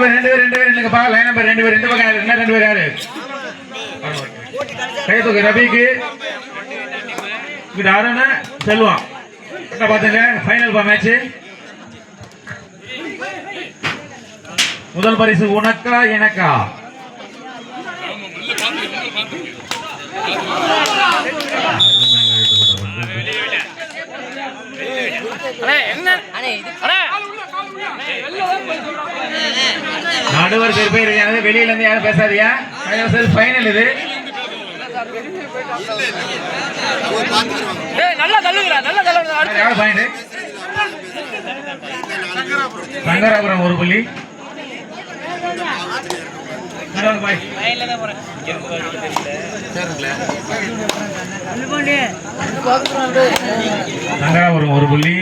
Number ரெண்டு பேர் ரெண்டு பேர் இல்லைங்கப்பா லைன் நம்பர் ரெண்டு பேர் ரெண்டு பக்கம் யாரு? என்ன ரெண்டு பேர் யாரு? கை தூக்கு ரபிக்கு இங்கிட்ட அருண் செல்வம். என்ன பார்த்துங்க. ஃபைனல் பா மேட்ச் முதல் பரிசு உனக்கா எனக்கா? Thank you. நடுவர் பேர் யாரும் வெளியில இருந்து யாரும் பேசாதியா? ஃபைனல் இது. நல்லா தள்ளுகிறா நல்லா தள்ளுகிறா சங்கராபுரம் ஒரு புள்ளி. சங்கராபுரம் ஒரு புள்ளி.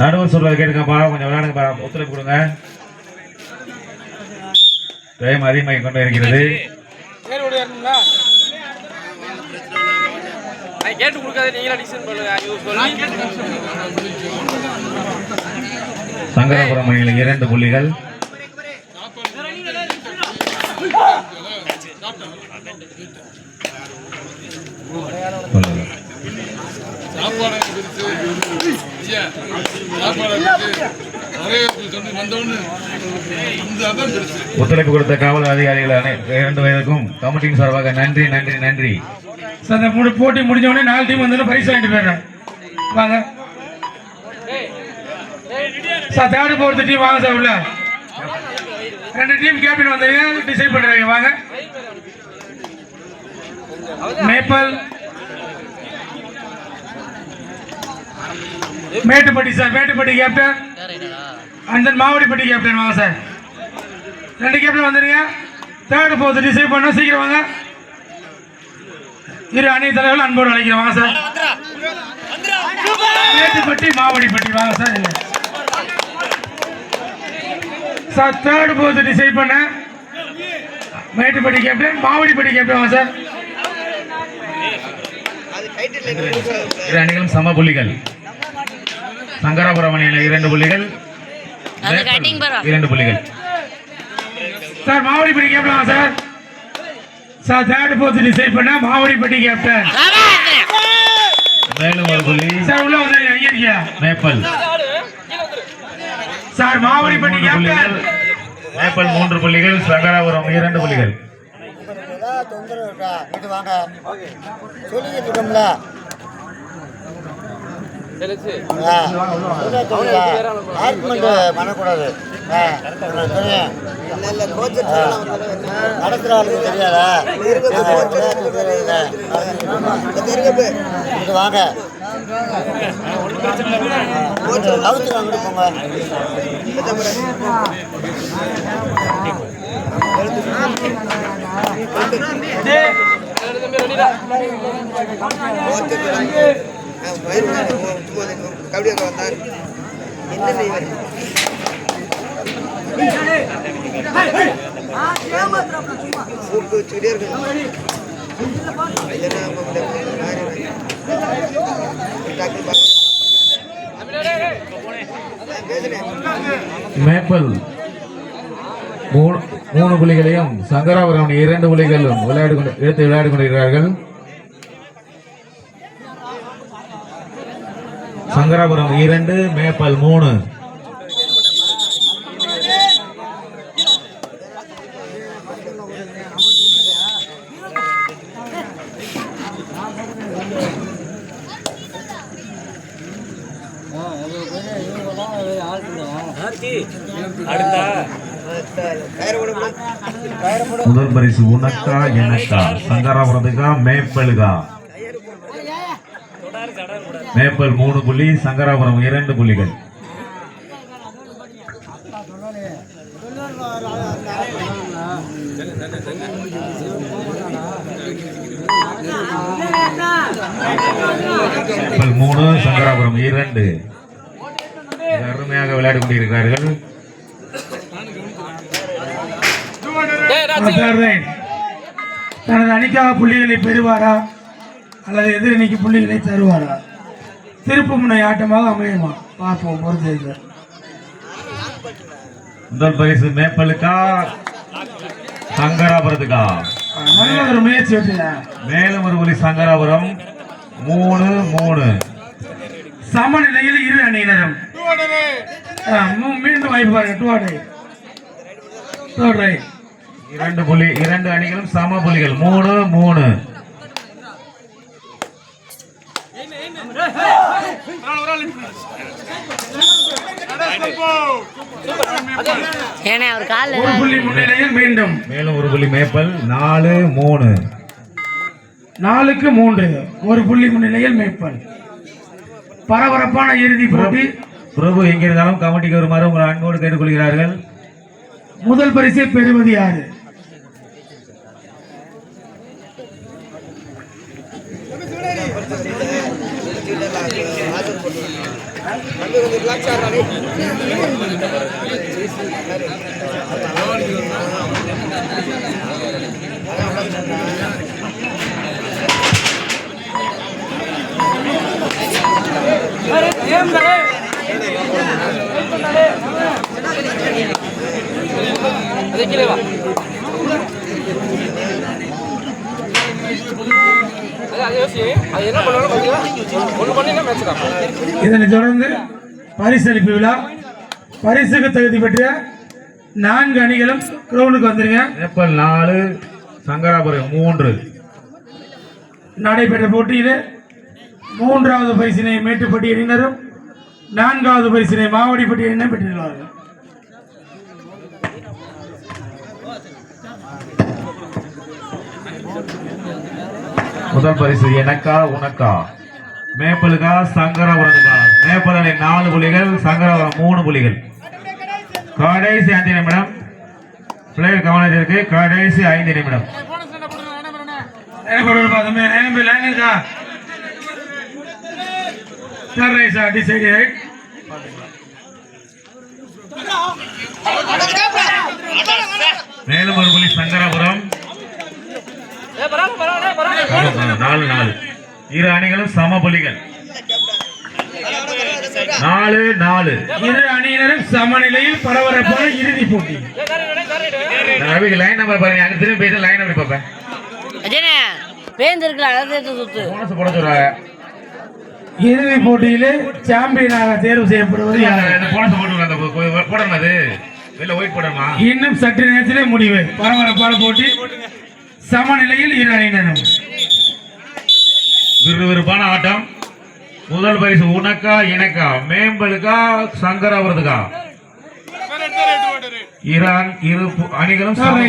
நடுவர் சொல்றது கேட்டுக்கப்பா கொஞ்சம் விளையாடுங்கப்பா ஒத்துழைப்பு கொடுங்க. டைம் அதிகமாக கொண்டு இருக்கிறது கேட்டு கொடுக்காத நீங்களா டிசைன் பண்ணுங்க சங்கரபுரம் சொல்லி அணியில் இரண்டு புள்ளிகள். பிரிச்சு ஒத்துழைப்பு கொடுத்த காவல் அதிகாரிகள் இரண்டு வயதுக்கும் கமிட்டியின் சார்பாக நன்றி நன்றி நன்றி. சார் இந்த மூணு போட்டி முடிஞ்ச உடனே நாலு டீம் வந்து பரிசு வாங்கிட்டு போயிடுறேன் வாங்க. சார் தேர்டு போகிறது டீம் வாங்க சார் உள்ள. ரெண்டு டீம் கேப்டன் வந்தீங்க டிசைட் பண்ணுறீங்க வாங்க. மேப்பல் Mettupatti sir Mettupatti captain and then Mavadipatti captain வாங்க சார். ரெண்டு கேப்டன் வந்துருங்க. தேர்டு போர்த்து டிசைட் பண்ண சீக்கிரம் வாங்க. இரு அணி தலைவர்கள் அன்போடு அழைக்கிறேன் வாங்க சார். மேட்டுப்பட்டி மாவடிப்பட்டி வாங்க sir. Sir third fourth decide பண்ண மேட்டுப்பட்டி கேப்டன் மாவடிப்பட்டி கேப்டன் வாங்க சார். இரு அணிகளும் சம புள்ளிகள். சங்கராபுரம் அணியில் இரண்டு புள்ளிகள். இரண்டு புள்ளிகள். Sir Mavadipatti captain sir? Sir third fourth decide பண்ண மாவடிப்பட்டி கேப்டன். மேலும் ஒரு புள்ளி. சார் உள்ள வந்து ஐயா மேப்பல். Sir Mavadipatti captain. புள்ளிகள். மேப்பல் மூன்று புள்ளிகள் சங்கராபுரம் இரண்டு புள்ளிகள். தொந்தரவு இருக்கா? வாங்க. சொல்லிக்கிட்டு இருக்கோம்ல. பண்ணக்கூடாது ஆ, உங்களுக்கு தெரியும். ஆ, நடத்துற ஆளுக்கு தெரியாதா மேப்பல் மூணு மூணு புலிகளையும் சங்கராபுரம் இரண்டு புலிகளும் விளையாடி கொண்டு எடுத்து விளையாடி கொண்டிருக்கிறார்கள் சங்கராபுரம் இரண்டு மேப்பல் மூணு. முதல் பரிசு உனக்கா எனக்கா சங்கராபுரத்துக்கா மேப்பலுக்கா? மேப்பல் மூணு புள்ளி சங்கராபுரம் இரண்டு புள்ளிகள். மேப்பல் மூணு சங்கராபுரம் இரண்டு. அருமையாக விளையாடி கொண்டிருக்கிறார்கள். தனது அணிக்காக புள்ளிகளை பெறுவாரா? அல்லது எதிரணிக்கு புள்ளிகளை தருவாரா? திருப்பு முனை ஆட்டமாக அமையுமா? பார்ப்போம் பொறுத்து முதல் பரிசு மேப்பலுக்கா? சங்கராபுரத்துக்கா? நல்ல ஒரு முயற்சி மேலும் ஒரு புலி சங்கராபுரம். மூணு மூணு. சமநிலையில் இரு அணியினரும். மீண்டும் வாய்ப்பு பாருங்க டூ இரண்டு புலி இரண்டு அணிகளும் சம புலிகள். மூணு மூணு. ஒரு புள்ளி முன்னிலையில் மீண்டும். மேலும் ஒரு புலி மேப்பல் நாலு மூணு. நாலுக்கு மூன்று. ஒரு புள்ளி முன்னிலையில் மேற்பல் பரபரப்பான இறுதி போட்டி. பிரபு எங்கிருந்தாலும் கமிட்டிக்கு வருமாறு உங்கள் அன்போடு கேட்டுக்கொள்கிறார்கள். முதல் பரிசை பெறுவது யாரு அது கீழே வா அது அது யோசி அது என்ன பண்ணாலும் பார்த்தீங்கன்னா ஒன்று பண்ணினா மேட்ச் தான். இதனைத் தொடர்ந்து பரிசளிப்பு விழா. பரிசுக்கு தகுதி பெற்ற நான்கு அணிகளும் கிரவுண்டுக்கு வந்துருங்க. மேப்பல் நாலு சங்கராபுரம் மூன்று. நடைபெற்ற போட்டியிலே மூன்றாவது பரிசினை மேட்டுப்பட்டி அணியினரும் நான்காவது பரிசினை மாவடிப்பட்டி அணியினர் பெற்றுள்ளார்கள் முதல் பரிசு எனக்கா உனக்கா? மேப்பலுக்கா சங்கராபுரத்துக்கா? மேப்பல் அணி நாலு புலிகள் சங்கராபுரம் மூணு புலிகள். கடைசி ஐந்து நிமிடம். பிளேயர் கவனத்திற்கு கடைசி ஐந்து நிமிடம். மேலும் ஒரு புலி சங்கராபுரம். நாலு நாலு. இரு அணிகளும் சம புலிகள். நாலு நாலு. இரு அணியினரும் சமநிலையில் பரபரப்பான இறுதி போட்டி. ரவிக்கு லைன் நம்பர் பாருங்க. அங்க திரும்பி பேச லைன் நம்பர் பார்ப்பேன் அஜயனே பேந்திருக்கலாம் அதை சேர்த்து சுத்து. போனஸ் போட சொல்றாங்க இறுதி போட்டியிலே சாம்பியனாக தேர்வு செய்யப்படுவது போனஸ் போட்டு அந்த போடணும் அது. வெளில ஒயிட் போடணுமா? இன்னும் சற்று நேரத்திலே முடிவு. பரபரப்பான போட்டி. சமநிலையில் இரு அணியினரும். விறுவிறுப்பான ஆட்டம். முதல் பரிசு உனக்கா எனக்கா? மேம்பலுக்கா சங்கராபுரத்துக்கா? ஈரான் இரு பு- அணிகளும் Third சம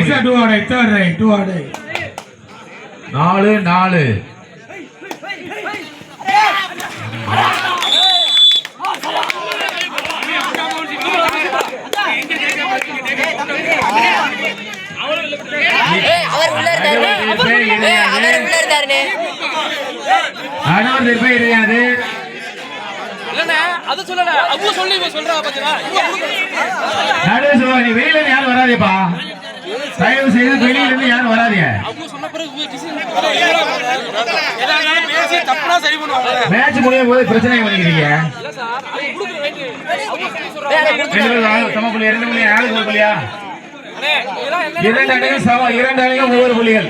அது சொல்லல அவங்க சொல்லி சொல்றா பாத்தீங்களா நடுவு சொல்லுவா நீ வெளியில இருந்து யாரும் வராதேப்பா தயவு செய்து வெளியில இருந்து யாரும் பண்ணுவாங்க மேட்ச் முடியும் போது பிரச்சனை பண்ணிக்கிறீங்க இரண்டு புள்ளி ஒரு புள்ளியா இரண்டு அணிகள் சம இரண்டு அணிகள் ஒவ்வொரு புள்ளிகள்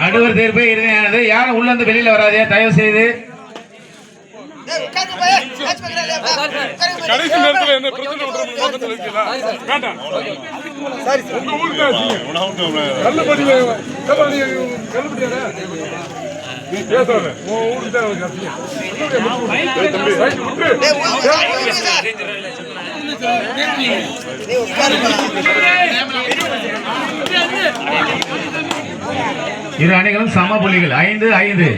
நடுவர் தீர்ப்பு இறுதியானது. யாரும் உள்ள இருந்து வெளியில வராதே தயவு செய்து கடைசி நேரத்துல என்ன பிரச்சனை வேண்டாம். உங்க ஊருக்கு? பேசாத. உன் ஊருக்கு தான் கத்தியா. தம்பி. டேய். டேய். இரு அணிகளும் சம புள்ளிகள் ஐந்து ஐந்து.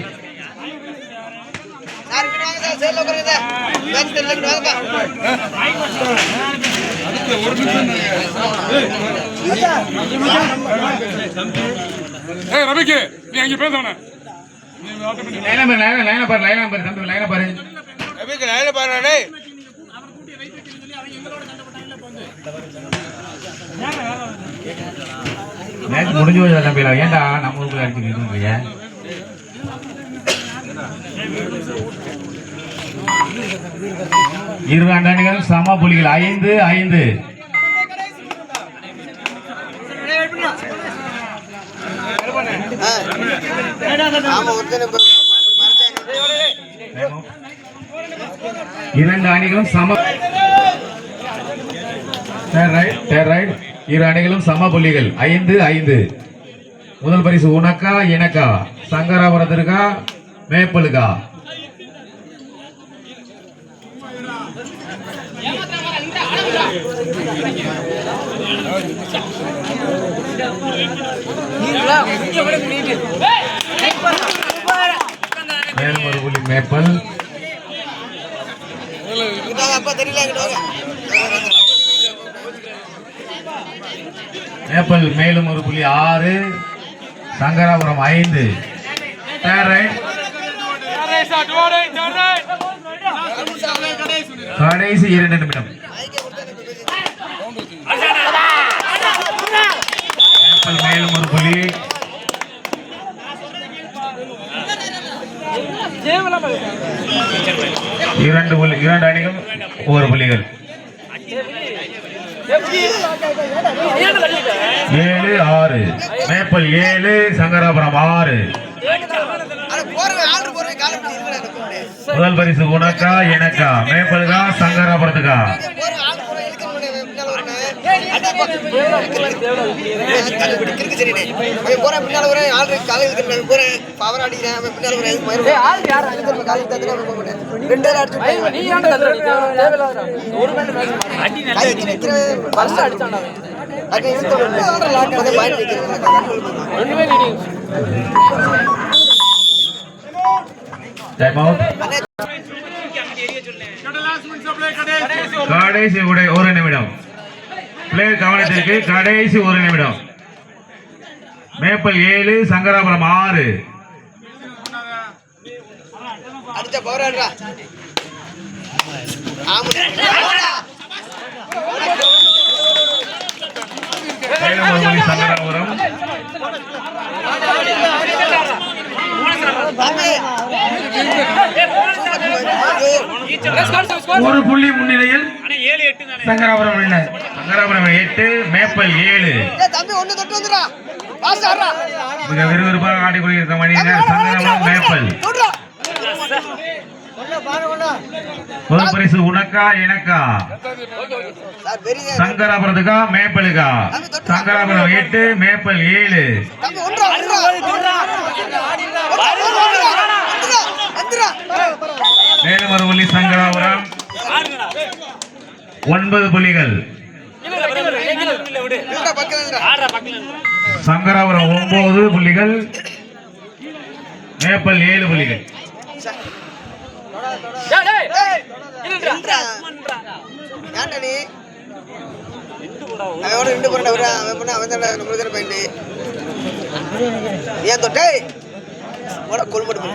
ஏய் ரவிக்கு நீ அங்க பேசவன நீ ஆட்டோமேட்டிக் லைனா பாரு லைனா லைனா பாரு லைனா பாரு தம்பி லைனா பாரு மேட்ச் முடிஞ்சு போச்சு தம்பி ஏன்டா நம்ம ஊருக்குள்ள அடிச்சுக்கிட்டு இருபது அண்டாண்டுகள் சம புலிகள். ஐந்து ஐந்து. இரண்டு அணிகளும் சம இரு அணிகளும் சம புள்ளிகள். ஐந்து ஐந்து. முதல் பரிசு உனக்கா எனக்கா சங்கராபுரத்திற்கா மேப்பலுக்கா? மேலும் ஒரு புள்ளி மேப்பல் தெரியல, இங்கிட்டு வாங்க. மேப்பல் மேலும் ஒரு புள்ளி ஆறு. சங்கராபுரம் ஐந்து. கடைசி இரண்டு நிமிடம். மேப்பல் மேலும் ஒரு புள்ளி. இரண்டு புள்ளி இரண்டு அணிகள் ஒவ்வொரு புள்ளிகள். ஏழு ஆறு. மேப்பல் ஏழு சங்கராபுரம் ஆறு. முதல் பரிசு உனக்கா எனக்கா? மேப்பலுக்கா சங்கராபுரத்துக்கா? போறான், பின்னால வரேன், ஆர்டர் காலை போறேன், பவர் அடிக்கிறேன், பின்னால ரெண்டு பேரும் அடிச்சு பர்ஸ் கடைசி உடை ஒரு நிமிடம் பிளேயர் கவனத்திற்கு கடைசி ஒரு நிமிடம். மேப்பல் ஏழு சங்கராபுரம் ஆறு. சங்கராபுரம். ஒரு புள்ளி முன்னிலையில் சங்கராபுரம் வின்னர் சங்கராபுரம் எட்டு மேப்பல் ஏழு. மிக விறுவிறுப்பாக ஆடிக்கொண்டிருக்க மணியினர் சங்கராபுரம் மேப்பல். முதல் பரிசு உனக்கா எனக்கா? சங்கராபுரத்துக்கா மேப்பலுக்கா? சங்கராபுரம் எட்டு மேப்பல் ஏழு. மேலும் ஒரு புள்ளி சங்கராபுரம். ஒன்பது புள்ளிகள் சங்கராபுரம் ஒன்பது புள்ளிகள் மேப்பல் ஏழு புள்ளிகள் ஏன் தொட்டே? போட கொல்பட்டு